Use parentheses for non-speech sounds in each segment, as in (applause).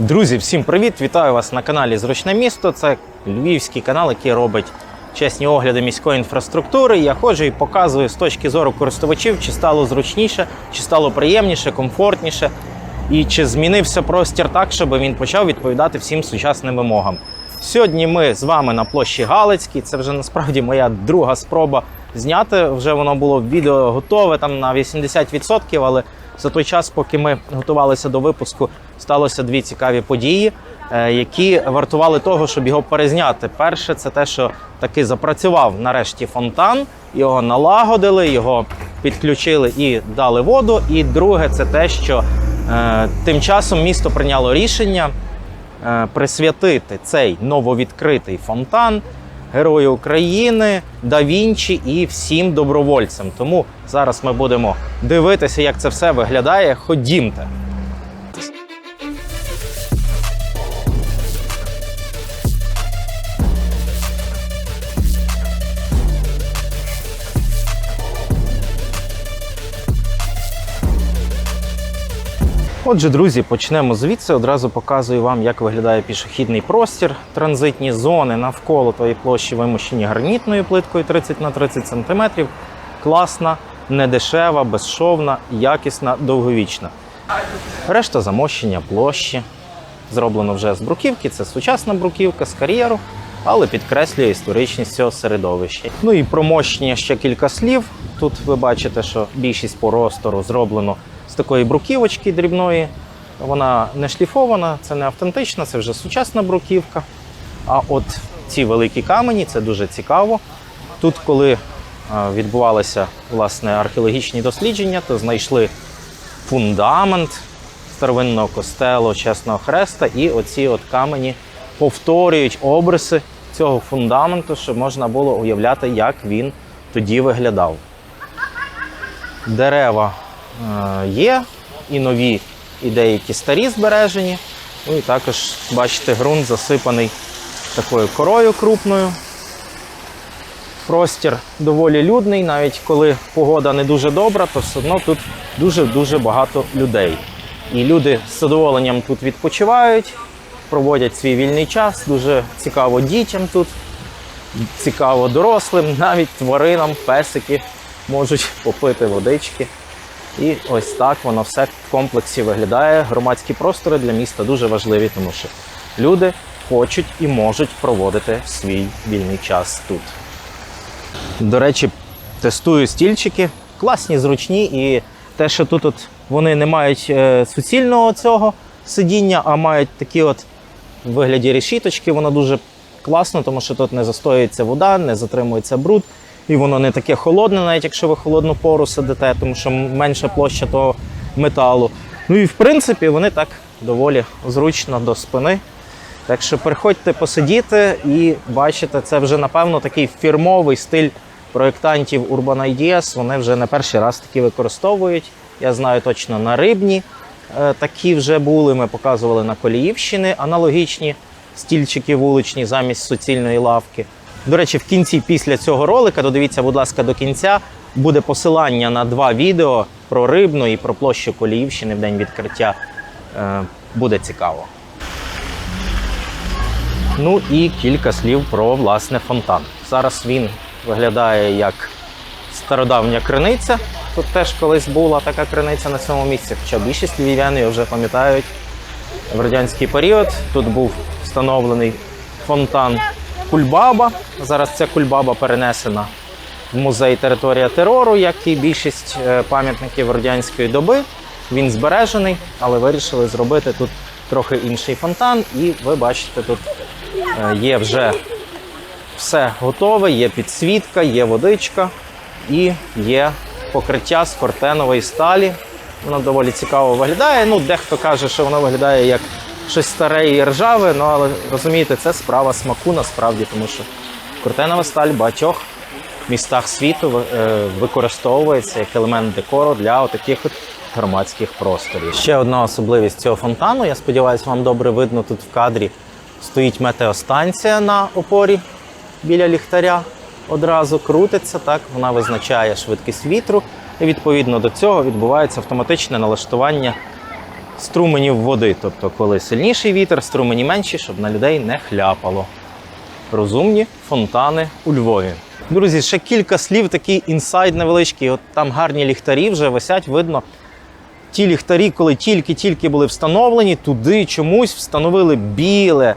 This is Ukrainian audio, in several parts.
Друзі, всім привіт! Вітаю вас на каналі Зручне місто. Це львівський канал, який робить чесні огляди міської інфраструктури. Я ходжу і показую з точки зору користувачів, чи стало зручніше, чи стало приємніше, комфортніше, і чи змінився простір так, щоб він почав відповідати всім сучасним вимогам. Сьогодні ми з вами на площі Галицькій. Це вже насправді моя друга спроба зняти. Вже воно було відео готове там на 80%, але за той час, поки ми готувалися до випуску, сталося дві цікаві події, е, які вартували того, щоб його перезняти. Перше, це те, що таки запрацював нарешті фонтан, його налагодили, його підключили і дали воду. І друге, це те, що е, тим часом місто прийняло рішення е, присвятити цей нововідкритий фонтан Герою України, Да Вінчі і всім добровольцям. Тому зараз ми будемо дивитися, як це все виглядає. Ходімте. Отже, друзі, почнемо звідси. Одразу показую вам, як виглядає пішохідний простір. Транзитні зони навколо тої площі вимощені гранітною плиткою 30 на 30 см. Класна, недешева, безшовна, якісна, довговічна. Решта замощення площі. Зроблено вже з бруківки. Це сучасна бруківка з кар'єру, але підкреслює історичність цього середовища. Ну і про мощення ще кілька слів. Тут ви бачите, що більшість простору зроблено такої бруківочки дрібної. Вона не шліфована, це не автентична, це вже сучасна бруківка. А от ці великі камені це дуже цікаво. Тут, коли е, відбувалися власне археологічні дослідження, то знайшли фундамент старовинного костелу Чесного Хреста, і оці от камені повторюють обриси цього фундаменту, щоб можна було уявляти, як він тоді виглядав. Дерева є, і нові, і деякі старі збережені. Ну і також, бачите, ґрунт засипаний такою корою крупною. Простір доволі людний, навіть коли погода не дуже добра, то все одно тут дуже-дуже багато людей. І люди з задоволенням тут відпочивають, проводять свій вільний час. Дуже цікаво дітям тут, цікаво дорослим, (laughs) навіть тваринам, песики можуть попити водички. І ось так воно все в комплексі виглядає. Громадські простори для міста дуже важливі, тому що люди хочуть і можуть проводити свій вільний час тут. До речі, тестую стільчики, класні, зручні, і те, що тут от вони не мають е, суцільного цього сидіння, а мають такі от в вигляді решіточки, воно дуже класно, тому що тут не застоюється вода, не затримується бруд, і воно не таке холодне, навіть якщо ви холодну пору сидите, тому що менша площа того металу. Ну і в принципі вони так доволі зручно до спини. Так що приходьте посидіти і бачите, це вже напевно такий фірмовий стиль проєктантів Urban Ideas. Вони вже не перший раз такі використовують. Я знаю точно на рибні е, такі вже були. Ми показували на Коліївщини аналогічні стільчики вуличні замість суцільної лавки. До речі, в кінці після цього ролика, додивіться, будь ласка, до кінця, буде посилання на два відео про рибну і про площу Коліївщини в день відкриття. Е, Буде цікаво. Ну і кілька слів про власне фонтан. Зараз він виглядає як стародавня криниця. Тут теж колись була така криниця на цьому місці, хоча більшість львів'ян його вже пам'ятають. В радянський період тут був встановлений фонтан Кульбаба. Зараз ця кульбаба перенесена в музей територія терору, як і більшість е, пам'ятників радянської доби. Він збережений, але вирішили зробити тут трохи інший фонтан. І ви бачите, тут е, є вже все готове, є підсвітка, є водичка і є покриття з кортенової сталі. Воно доволі цікаво виглядає. Ну, дехто каже, що воно виглядає як щось старе і ржаве, ну але розумієте, це справа смаку насправді, тому що кортенова сталь в багатьох містах світу е, використовується як елемент декору для отаких от громадських просторів. Ще одна особливість цього фонтану, я сподіваюся, вам добре видно тут в кадрі. Стоїть метеостанція на опорі біля ліхтаря. Одразу крутиться, так вона визначає швидкість вітру, і відповідно до цього відбувається автоматичне налаштування струменів води. Тобто, коли сильніший вітер, струмені менші, щоб на людей не хляпало. Розумні фонтани у Львові. Друзі, ще кілька слів, такий інсайд невеличкий. От там гарні ліхтарі вже висять, видно. Ті ліхтарі, коли тільки-тільки були встановлені, туди чомусь встановили біле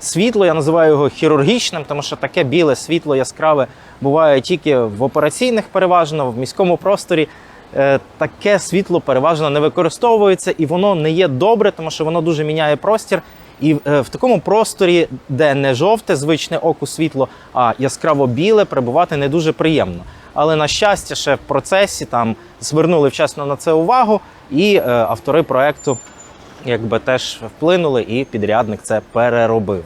світло. Я називаю його хірургічним, тому що таке біле світло яскраве буває тільки в операційних, переважно в міському просторі. Е, Таке світло переважно не використовується і воно не є добре, тому що воно дуже міняє простір. І е, в такому просторі, де не жовте, звичне оку світло, а яскраво біле, перебувати не дуже приємно. Але на щастя, ще в процесі там звернули вчасно на це увагу, і е, автори проекту якби теж вплинули, і підрядник це переробив.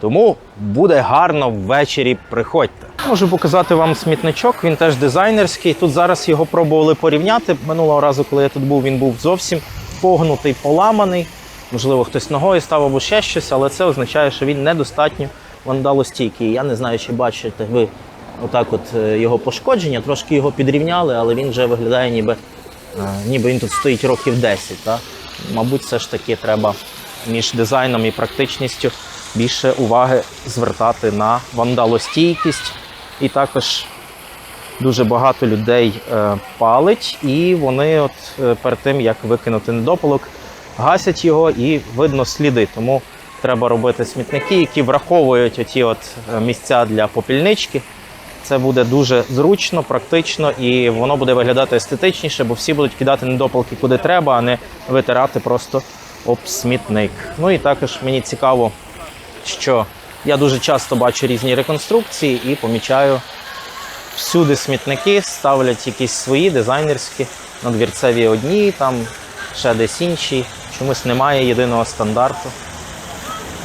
Тому буде гарно ввечері. Приходьте. Можу показати вам смітничок. Він теж дизайнерський. Тут зараз його пробували порівняти. Минулого разу, коли я тут був, він був зовсім погнутий, поламаний. Можливо, хтось ногою став або ще щось, але це означає, що він недостатньо вандалостійкий. Я не знаю, чи бачите ви отак, от е, його пошкодження. Трошки його підрівняли, але він вже виглядає, ніби, е, ніби він тут стоїть років 10. Так? Мабуть, все ж таки треба між дизайном і практичністю більше уваги звертати на вандалостійкість. І також дуже багато людей е, палить, і вони, от е, перед тим як викинути недопалок, гасять його і видно сліди. Тому треба робити смітники, які враховують оті от е, місця для попільнички. Це буде дуже зручно, практично і воно буде виглядати естетичніше, бо всі будуть кидати недопалки куди треба, а не витирати просто об смітник. Ну і також мені цікаво, що я дуже часто бачу різні реконструкції і помічаю всюди смітники, ставлять якісь свої дизайнерські, надвірцеві одні, там ще десь інші. Чомусь немає єдиного стандарту.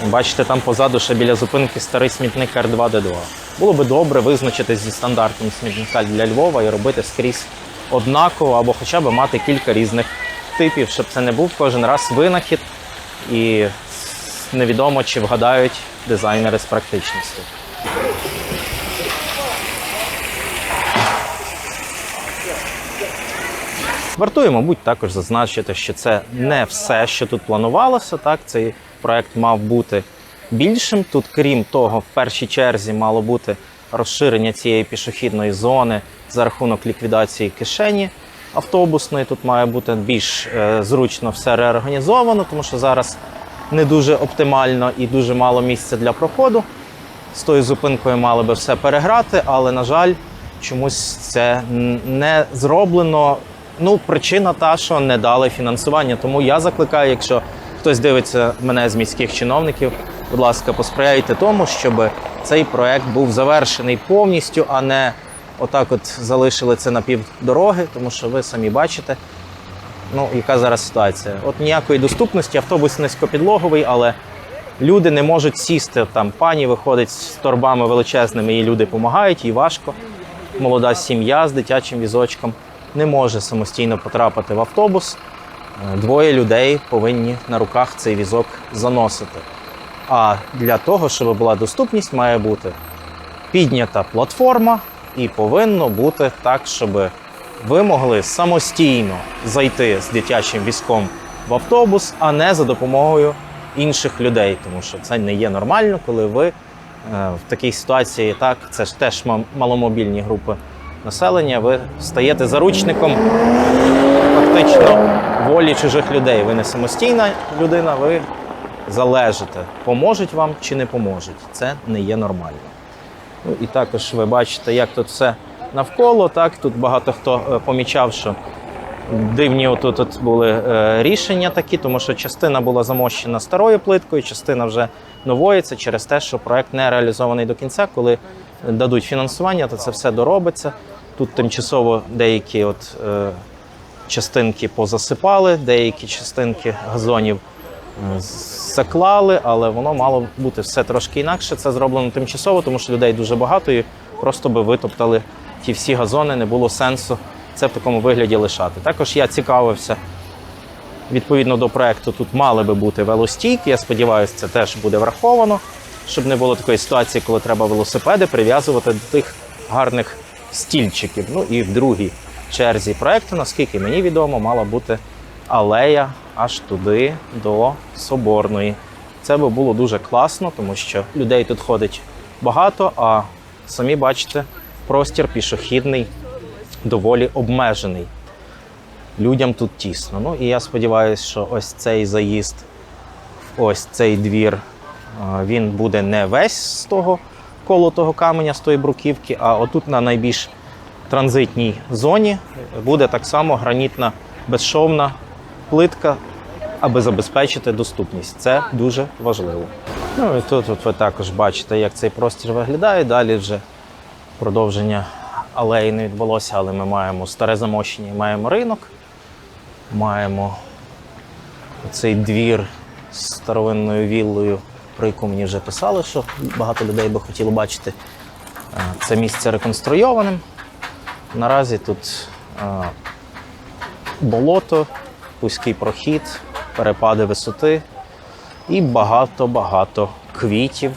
Бачите, там позаду ще біля зупинки старий смітник Р2Д2. Було би добре визначитись зі стандартом смітника для Львова і робити скрізь однаково, або хоча б мати кілька різних типів, щоб це не був кожен раз винахід, і невідомо, чи вгадають дизайнери з практичністю. Вартує, мабуть, також зазначити, що це не все, що тут планувалося. Так, цей проект мав бути більшим. Тут, крім того, в першій черзі мало бути розширення цієї пішохідної зони за рахунок ліквідації кишені автобусної. Тут має бути більш е, зручно все реорганізовано, тому що зараз не дуже оптимально і дуже мало місця для проходу. З тою зупинкою мали би все переграти, але, на жаль, чомусь це не зроблено. Ну, причина та, що не дали фінансування. Тому я закликаю, якщо хтось дивиться мене з міських чиновників, будь ласка, посприяйте тому, щоб цей проект був завершений повністю, а не отак от залишили це на півдороги, тому що ви самі бачите, ну, яка зараз ситуація. От ніякої доступності, автобус низькопідлоговий, але люди не можуть сісти. Там пані виходить з торбами величезними, і люди допомагають, їй важко. Молода сім'я з дитячим візочком не може самостійно потрапити в автобус. Е, Двоє людей повинні на руках цей візок заносити. А для того, щоб була доступність, має бути піднята платформа, і повинно бути так, щоб ви могли самостійно зайти з дитячим візком в автобус, а не за допомогою інших людей, тому що це не є нормально, коли ви е, в такій ситуації, так, це ж теж маломобільні групи населення, ви стаєте заручником фактично волі чужих людей. Ви не самостійна людина, ви залежите, поможуть вам чи не поможуть. Це не є нормально. Ну і також ви бачите, як тут все навколо. Так, тут багато хто е, помічав, що дивні отут от були е, рішення такі, тому що частина була замощена старою плиткою, частина вже новою. Це через те, що проект не реалізований до кінця. Коли дадуть фінансування, то це все доробиться. Тут тимчасово деякі от, е, частинки позасипали, деякі частинки газонів е, заклали, але воно мало бути все трошки інакше. Це зроблено тимчасово, тому що людей дуже багато і просто би витоптали ті всі газони, не було сенсу це в такому вигляді лишати. Також я цікавився. Відповідно до проекту, тут мали би бути велостійки. Я сподіваюся, це теж буде враховано, щоб не було такої ситуації, коли треба велосипеди прив'язувати до тих гарних стільчиків. Ну і в другій черзі проекту, наскільки мені відомо, мала бути алея аж туди до Соборної. Це би було дуже класно, тому що людей тут ходить багато, а самі бачите, простір пішохідний доволі обмежений. Людям тут тісно. Ну і я сподіваюся, що ось цей заїзд, ось цей двір, він буде не весь з того колотого каменя, з тої бруківки, а отут на найбільш транзитній зоні буде так само гранітна безшовна плитка, аби забезпечити доступність. Це дуже важливо. Ну і тут от ви також бачите, як цей простір виглядає. Далі вже продовження алеї не відбулося, але ми маємо старе замощення, маємо ринок, маємо цей двір з старовинною віллою, про яку мені вже писали, що багато людей би хотіло бачити. Е, Це місце реконструйованим. Наразі тут е, болото, вузький прохід, перепади висоти і багато-багато квітів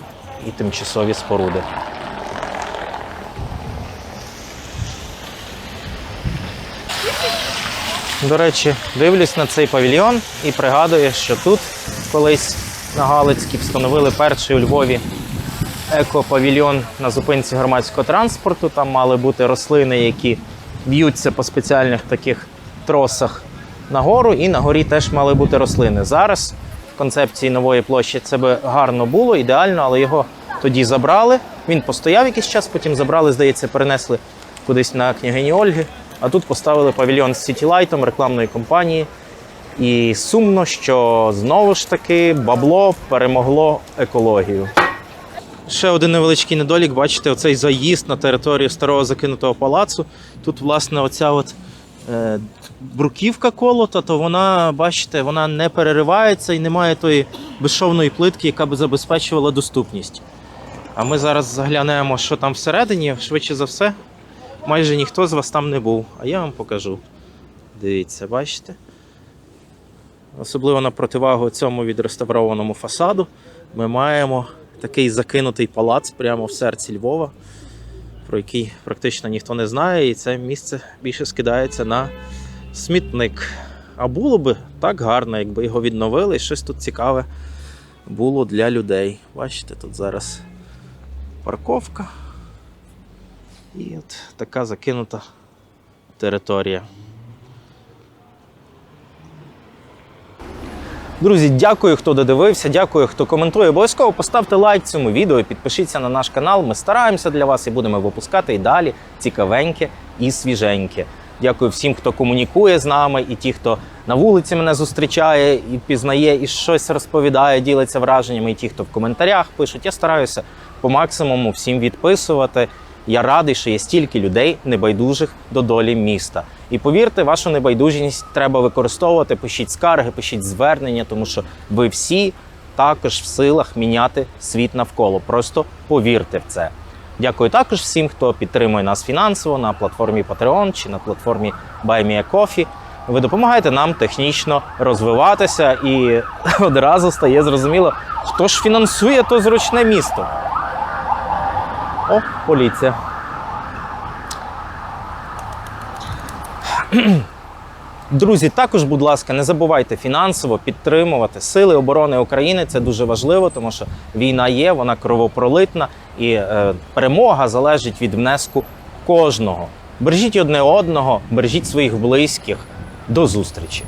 і тимчасові споруди. До речі, дивлюсь на цей павільйон і пригадую, що тут колись на Галицькій встановили перший у Львові екопавільйон на зупинці громадського транспорту. Там мали бути рослини, які б'ються по спеціальних таких тросах нагору, і на горі теж мали бути рослини. Зараз в концепції нової площі це би гарно було, ідеально, але його тоді забрали. Він постояв якийсь час, потім забрали, здається, перенесли кудись на княгині Ольги. А тут поставили павільйон з сітілайтом рекламної компанії. І сумно, що знову ж таки бабло перемогло екологію. Ще один невеличкий недолік, бачите, оцей заїзд на територію старого закинутого палацу. Тут, власне, оця от е, бруківка колота, то вона, бачите, вона не переривається і немає тої безшовної плитки, яка би забезпечувала доступність. А ми зараз заглянемо, що там всередині, швидше за все, майже ніхто з вас там не був. А я вам покажу. Дивіться, бачите? Особливо на противагу цьому відреставрованому фасаду, ми маємо такий закинутий палац прямо в серці Львова, про який практично ніхто не знає, і це місце більше скидається на смітник. А було би так гарно, якби його відновили і щось тут цікаве було для людей. Бачите, тут зараз парковка і от така закинута територія. Друзі, дякую, хто додивився, дякую, хто коментує. Обов'язково поставте лайк цьому відео, підпишіться на наш канал. Ми стараємося для вас і будемо випускати і далі цікавеньке і свіженьке. Дякую всім, хто комунікує з нами, і ті, хто на вулиці мене зустрічає і пізнає, і щось розповідає, ділиться враженнями, і ті, хто в коментарях пишуть. Я стараюся по максимуму всім відписувати. Я радий, що є стільки людей небайдужих до долі міста. І повірте, вашу небайдужість треба використовувати. Пишіть скарги, пишіть звернення, тому що ви всі також в силах міняти світ навколо. Просто повірте в це. Дякую також всім, хто підтримує нас фінансово на платформі Patreon чи на платформі BuyMeACoffee. Ви допомагаєте нам технічно розвиватися, і (laughs) одразу стає зрозуміло, хто ж фінансує то зручне місто. О, поліція. Друзі, також, будь ласка, не забувайте фінансово підтримувати Сили оборони України. Це дуже важливо, тому що війна є, вона кровопролитна, і е, перемога залежить від внеску кожного. Бережіть одне одного, бережіть своїх близьких. До зустрічі!